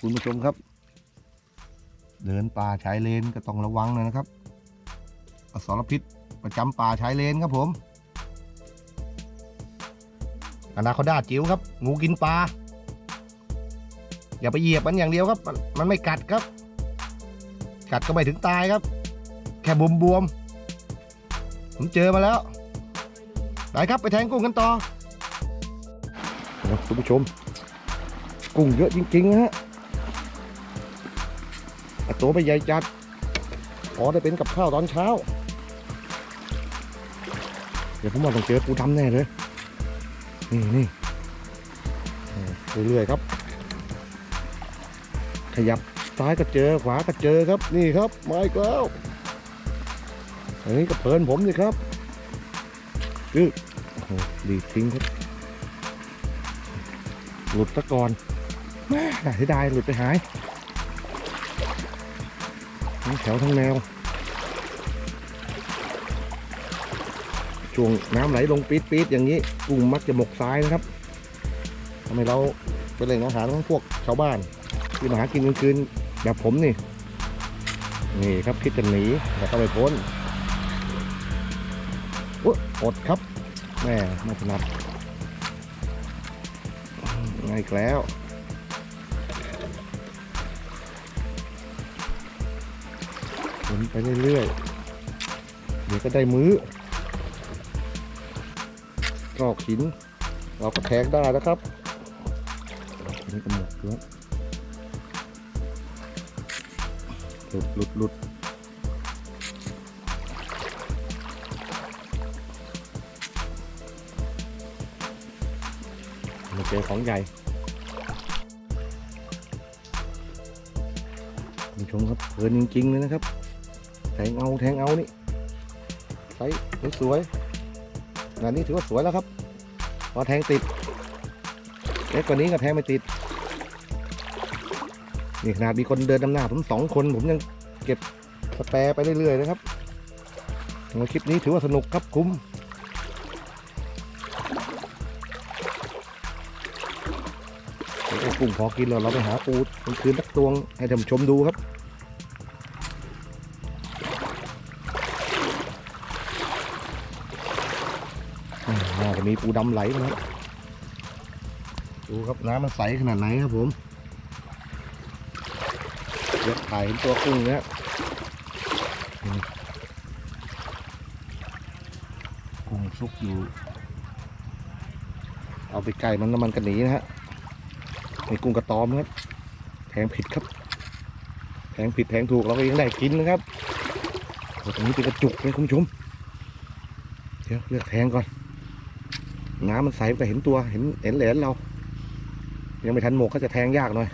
คุณผู้ชมครับ เดินป่าชายเลนก็ต้องระวังหนอยนะครับอสรพิษประจำป่าชายเลนครับผมอนาคอด้าจิ๋วครับ งูกินปลาอย่าไปเหยียบมันอย่างเดียวครับ มันไม่กัดครับ กัดก็ไม่ถึงตายครับ แค่บวมบวมๆผมเจอมาแล้วไปครับไปแทงกุ้งกันต่อคุณผู้ชม กุ้งเยอะจริงๆนะฮะ ต่ตัวไม่ใหญ่จัดพอได้เป็นกับข้าวตอนเช้า เดี๋ยวผมว่าต้องเจอปูดำแน่เลย นี่นี่เรื่อยๆครับ ขยับซ้ายก็เจอขวาก็เจอครับนี่ครับมาอีกแล้วอันนี้ก็เพลินผมสิครับคือดีทิ้งครับ หลุดซะก่อนแม่น่าเสียดายหลุดไปหาย ทั้งแถวทั้งแนว ช่วงน้ำไหลลงปี๊ดปี๊ดอย่างนี้กุ้งมักจะหมกทรายนะครับทำให้เราเป็นแหล่งอาหารของพวกชาวบ้าน ที่มาหากินกลางคืนแบบผมนี่ นี่ครับคิดจะหนีแต่ก็ไม่พ้นอุ๊อดครับแม่ไม่ถนัดง่ายแล้ว หมุนไปเรื่อยๆ เดี๋ยวก็ได้มื้อกรอกหิน เราก็แทงได้นะครับนนี้ก็หมดแล้วหลุดหลุดหลุดมาเจอของใหญ่คุณผู้ชมครับเพลินจริงๆเลยนะครับ ทงเอาแทงเอานี่ไซส์สวยๆงานนี้ถือว่าสวยแล้วครับ พอแทงติดเล็กกว่านี้ก็แทงไม่ติด นี่ขนาดมีคนเดินนำหน้าผมสองคนผมยังเก็บสแปรไปเรื่อยๆนะครับโอ้คลิปนี้ถือว่าสนุกครับคุ้มเดี๋ยวเอากุ้งพอกินแล้วเราไปหาปูคืนสักตวงให้ท่านชมดูครับ น่าจะมีปูดำไหลนะครับดูครับน้ำมันใสขนาดไหนครับผมเดี๋ยวถ่ายเห็นตัวกุ้งเนี้ยนี่กุ้งซุกอยู่ เอาไปไก่มันน้ำมันกันหนีนะฮะนี่กุ้งกระตอมนะครับแทงผิดครับ แทงผิดแทงถูกเราก็ยังได้กินนะครับโอ้ตรงนี้เป็นกระจุกเลยคุณผู้ชม เดี๋ยวเลือกแทงก่อน น้ำมันใสก็เห็นตัวเห็นเห็นเหรียญเรา ยังไม่ทันหมกก็จะแทงยากหน่อย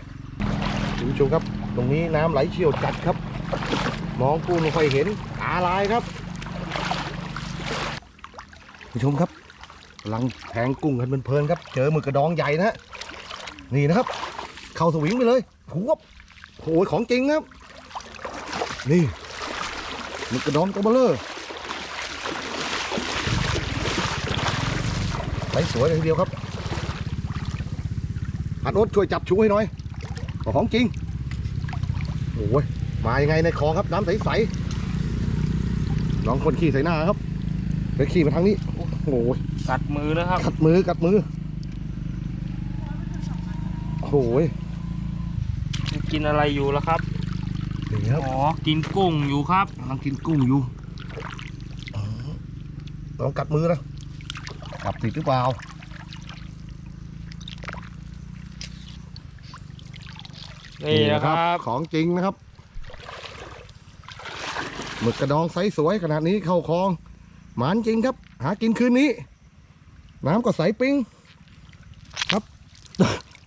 คุณผู้ชมครับ ตรงนี้น้ำไหลเชี่ยวจัดครับ มองกูไม่ค่อยเห็นตาลายครับคุณผู้ชมครับกำลังแทงกุ้งกันเพลินๆครับ เจอหมึกกระดองใหญ่นะฮะนี่นะครับ เข้าสวิงไปเลยหัวบโอ้ยของจริงครับ นี่หมึกกระดองตัวเบลเลอร์ ใสสวยเลยทีเดียวครับหัดโอ๊ตช่วยจับชูให้หน่อยของจริงโอ้ยมายังไงในคลองครับน้ำใสๆน้องคนขี่ใส่หน้าครับไปขี่มาทางนี้โอ้ยกัดมือแล้วครับ กัดมือกัดมือโอ้ยกินอะไรอยู่แล้วครับนี่ครับอ๋อกินกุ้งอยู่ครับกำลังกินกุ้งอยู่อ๋อลองกัดมือนะ กัดติดหรือเปล่านี่นะครับของจริงนะครับหมึกกระดองไซส์สวยขนาดนี้เข้าคลองหมานจริงครับ หากินคืนนี้ น้ำก็ใสปิ้งครับ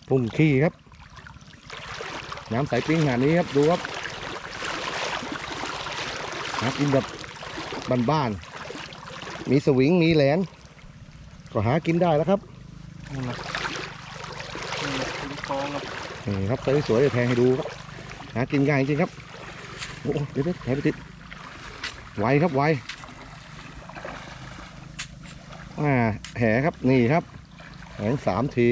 พุ่งขี้ครับ น้ำใสปิ้งขนาดนี้ครับดูครับหากินแบบบ้านๆมีสวิงมีแหลน ก็หากินได้แล้วครับนี่นะนี่นะกินทองครับนี่ครับสวยๆเดี๋ยวแทงให้ดูครับ หากินง่ายจริงครับโอ้โหเดี๋ยวๆแทงไปติดไวครับไวอ่าแหครับนี่ครับแหงสามที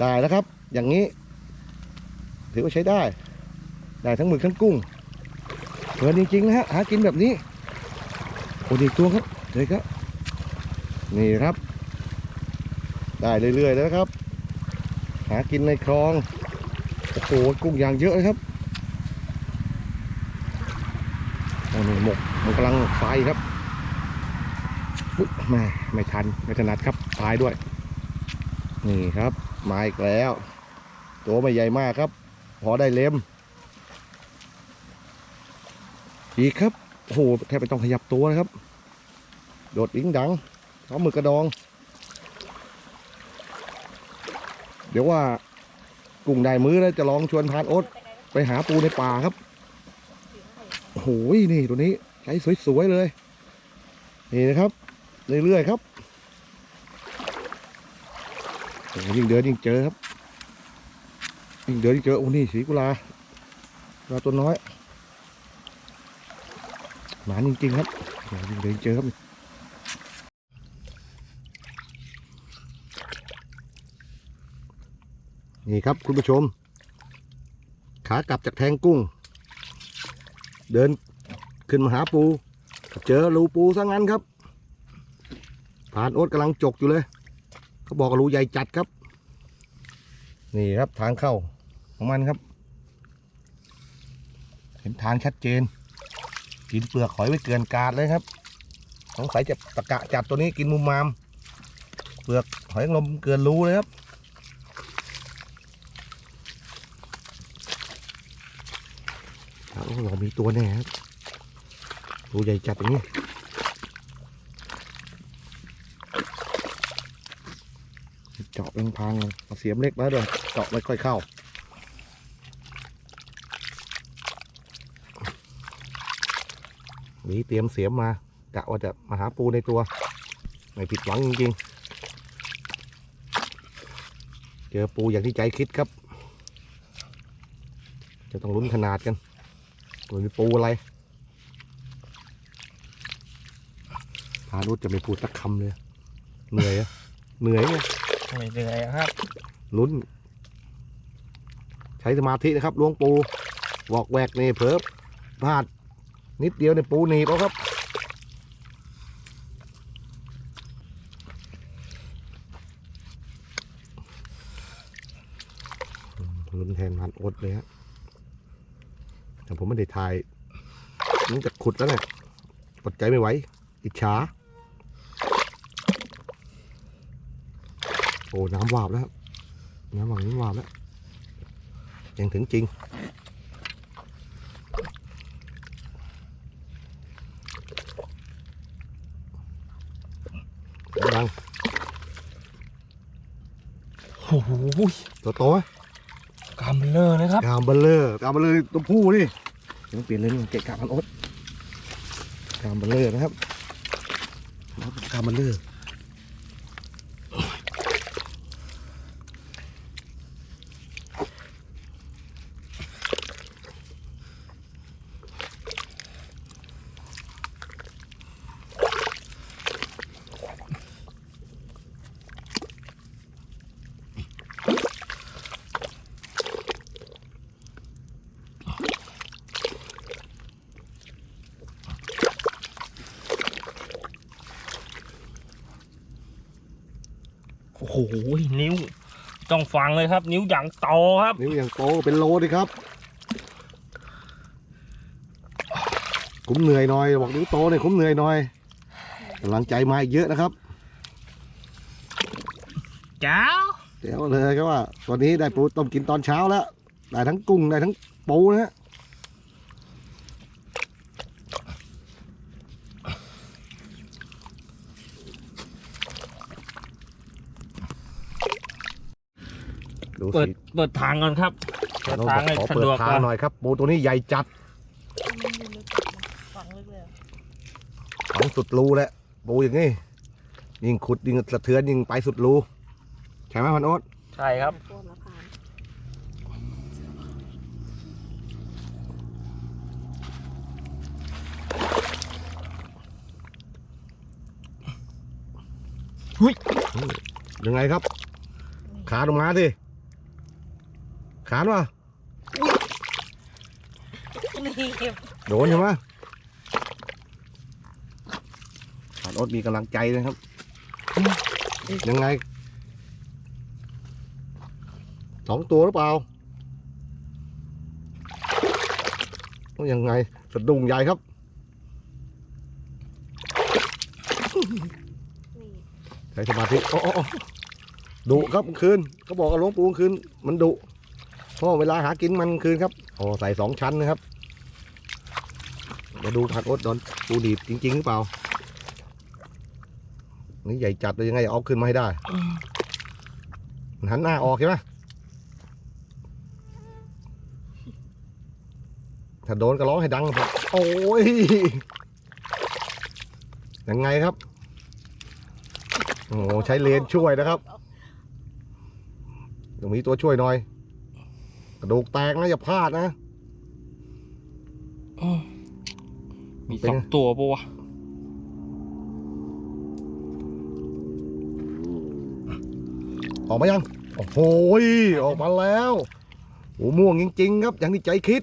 ได้แล้วครับ อย่างนี้ ถือว่าใช้ได้ ได้ทั้งหมึกทั้งกุ้งเพลินจริงๆนะฮะหากินแบบนี้โอ้ดีตัวครับเลยครับ นี่ครับ ได้เรื่อยๆแล้วครับ หากินในคลองโอ้โหกุ้งอย่างเยอะเลยครับโอ้นี่หมกมันกำลังไฟครับอุ๊ยแม่ไม่ทันไม่ถนัดครับตายด้วย นี่ครับมาอีกแล้ว ตัวไม่ใหญ่มากครับ พอได้เล็ม อีกครับโอ้โหแทบไม่ต้องขยับตัวนะครับ โดดดิ้งดัง เอาหมึกกระดอง เดี๋ยวว่ากุ้งได้มื้อแล้วจะลองชวนพานโอ๊ตไปหาปูในป่าครับโอ้โหนี่ตัวนี้ใช้สวยๆเลย นี่นะครับเรื่อยๆครับโอ้ยิ่งเดินยิ่งเจอครับ ยิ่งเดินยิ่งเจอโอ้นี่สีกุลากุลาตัวน้อยหมาจริงๆครับยิ่งเดินยิ่งเจอครับ นี่ครับคุณผู้ชม ขากลับจากแทงกุ้ง เดินขึ้นมาหาปู เจอรูปูซะงั้นครับผ่านโอ๊ตกำลังจกอยู่เลย เขาบอกรูใหญ่จัดครับ นี่ครับทางเข้าของมันครับ เห็นทางชัดเจน กินเปลือกหอยไว้เกินกาดเลยครับสงสัยจะตะกะจับตัวนี้กินมุมมาม เปลือกหอยนางรมเกินรูเลยครับ โอ้โหมีตัวแน่ครับ ตัวใหญ่จัดอย่างนี้เจาะเป็นพังเลยเอาเสียมเล็กมาด้วยเจาะไม่ค่อยเข้าหนีเตรียมเสียมมากะว่าจะมาหาปูในตัว ไม่ผิดหวังจริงๆ เจอปูอย่างที่ใจคิดครับ จะต้องลุ้นขนาดกัน มันมีปูอะไรพานุชจะไม่พูดสักคำเลย เหนื่อยอะเหนื่อยไงไม่เหนื่อยครับ ลุ้น ใช้สมาธินะครับล้วงปูวอกแวกนี่เพิ่มพลาด นิดเดียวในยปูหนีบเอาครับ ลุ้นแทนพันอดเลยฮะ แต่ผมไม่ได้ถ่ายนึกจะขุดแล้วเนี่ยอดใจไม่ไหวอิจฉาโอ้น้ำวาบแล้วครับน้ำหวังน้ำวาบแล้วยังถึงจริงดังโอ้โหตัวโตไหมกำเลอเลยครับกามเบลเลอร์กามเบลเลอร์ตัวผู้นี่ ต้องเปลี่ยนเลยนี่เกะกะพันอดกามเบลเลอร์นะครับกามเบลเลอร์ หนิ้ว ต้องฟังเลยครับ นิ้วอย่างโตครับ นิ้วอย่างโตเป็นโลดิครับ คุ้มเหนื่อยหน่อย บอกนิ้วโตเนี่ยคุ้มเหนื่อยหน่อยกำลังใจมาอีกเยอะนะครับเจ้าเดี๋ยวเลยครับว่าตอนนี้ได้ปูต้มกินตอนเช้าแล้ว ได้ทั้งกุ้งได้ทั้งปูนะฮะ ดูเปิดสิเปิดทางก่อนครับเปิดเราทางให้ขอสะเปิดดวกทาก่งอนหน่อยครับ ปูตัวนี้ใหญ่จัดฝังลึกเลยอะฝังสุดรูแหละปูอย่างนี้ยิงขุดยิงสะเทือนยิงไปสุดรูใช่ไหมพันโอ๊ตใช่ครับพวกมะพร้าวยังไงครับ ขาลงมาสิ ขานวะนี่โดนใช่ไหมผ่านโอ๊ตมีกำลังใจนะครับ ยังไงสองตัวหรือเปล่ายังไงสะดุ้งใหญ่ครับนี่ใช้สมาธิโอ้โอ้โอ้ดุครับกลางคืนเขาบอกว่าหลวงปู่กลางคืนมันดุ เพราะเวลาหากินมันคืนครับโอ้ใส่สองชั้นนะครับมาดูผัดอดโดนปูดีดจริงๆหรือเปล่า นี่ใหญ่จัดเลยยังไงเอาขึ้นมาให้ได้มันหันหน้าออกใช่ไหมถ้าโดนก็ร้องให้ดังครับโอ้ยยังไงครับ โอ้ใช้เลนช่วยนะครับต้องมีตัวช่วยหน่อย กระดูกแตกนะอย่าพลาดนะมีเป็นสอไงงตัวปะวะออกมายัง โอ้โหยออกมาแล้วโอ้ม่วงจริงๆครับ อย่างที่ใจคิด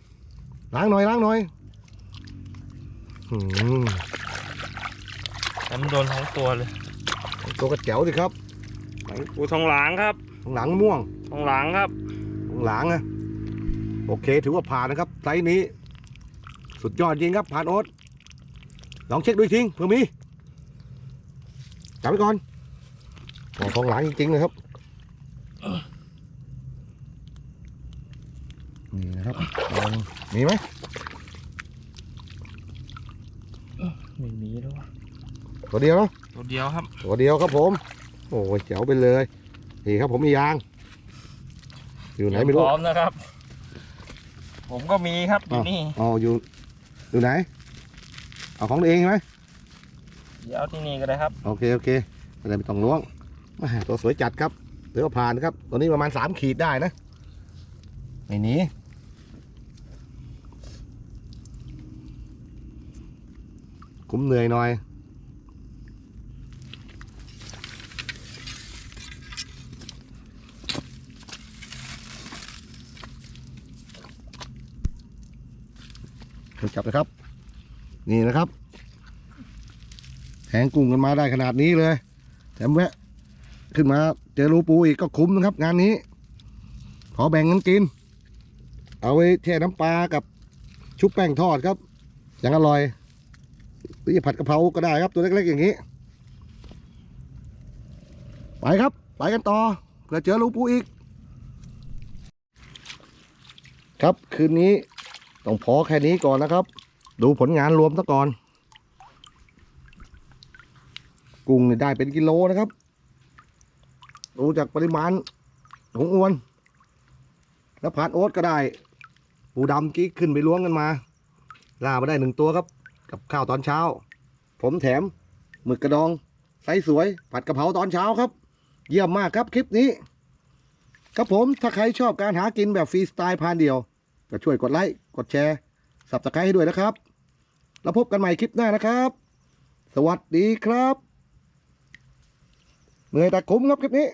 ล้างหน่อยล้างหน่อยอืมแต่มันโดนทั้งตัวเลย ตัวกระเจ๋วสิครับหลังปูทองหลางครับข้างหลังม่วงทองหลางครับข้างหลังนะ โอเค ถือว่าผ่านนะครับไซส์นี้ สุดยอดจริงครับ ผ่านโอ๊ตลองเช็คดูอีกทีเผื่อมีจับไว้ก่อนโอ้ของหลังจริงๆนะครับนี่นะครับลองมีไหมไม่มีแล้ววะตัวเดียวเนาะตัวเดียวครับ ตัวเดียวครับผม โอ้ยเจ๋วไปเลยนี่ครับผมมียาง อยู่ไหนไม่รู้พร้อมนะครับ ผมก็มีครับอยู่นี่อ๋ออยู่อยู่ไหน เอาของตัวเองใช่ไหมเดี๋ยวเอาที่นี่ก็ได้ครับ โอเคโอเคไม่ได้ไม่ต้องล้วงแม่ตัวสวยจัดครับเดี๋ยวผ่านนะครับ ตัวนี้ประมาณสามขีดได้นะไม่หนีคุ้มเหนื่อยหน่อย จับนะครับ นี่นะครับแทงกุ้งกันมาได้ขนาดนี้เลยแถมแวะ ขึ้นมาเจอรูปูอีกก็คุ้มนะครับ งานนี้ ขอแบ่งกันกิน เอาไว้แช่น้ำปลากับชุบแป้งทอดครับ อย่างอร่อยหรือผัดกะเพราก็ได้ครับตัวเล็กๆอย่างนี้ ไปครับ ไปกันต่อเผื่อเจอรูปูอีก ครับคืนนี้ ต้องพอแค่นี้ก่อนนะครับ ดูผลงานรวมซะก่อน กุ้งได้เป็นกิโลนะครับ ดูจากปริมาณของอวน แล้วผ่านโอ๊ตก็ได้ปูดำกี้ขึ้นไปล้วงกันมาล่ามาได้หนึ่งตัวครับ กับข้าวตอนเช้า ผมแถมหมึกกระดองไซส์สวย ผัดกะเพราตอนเช้าครับ เยี่ยมมากครับคลิปนี้ ครับผมถ้าใครชอบการหากินแบบฟรีสไตล์พานเดียว ก็ช่วยกดไลค์กดแชร์สับสไครให้ด้วยนะครับ แล้วพบกันใหม่คลิปหน้านะครับ สวัสดีครับเหนื่อยแต่คุ้มครับคลิปนี้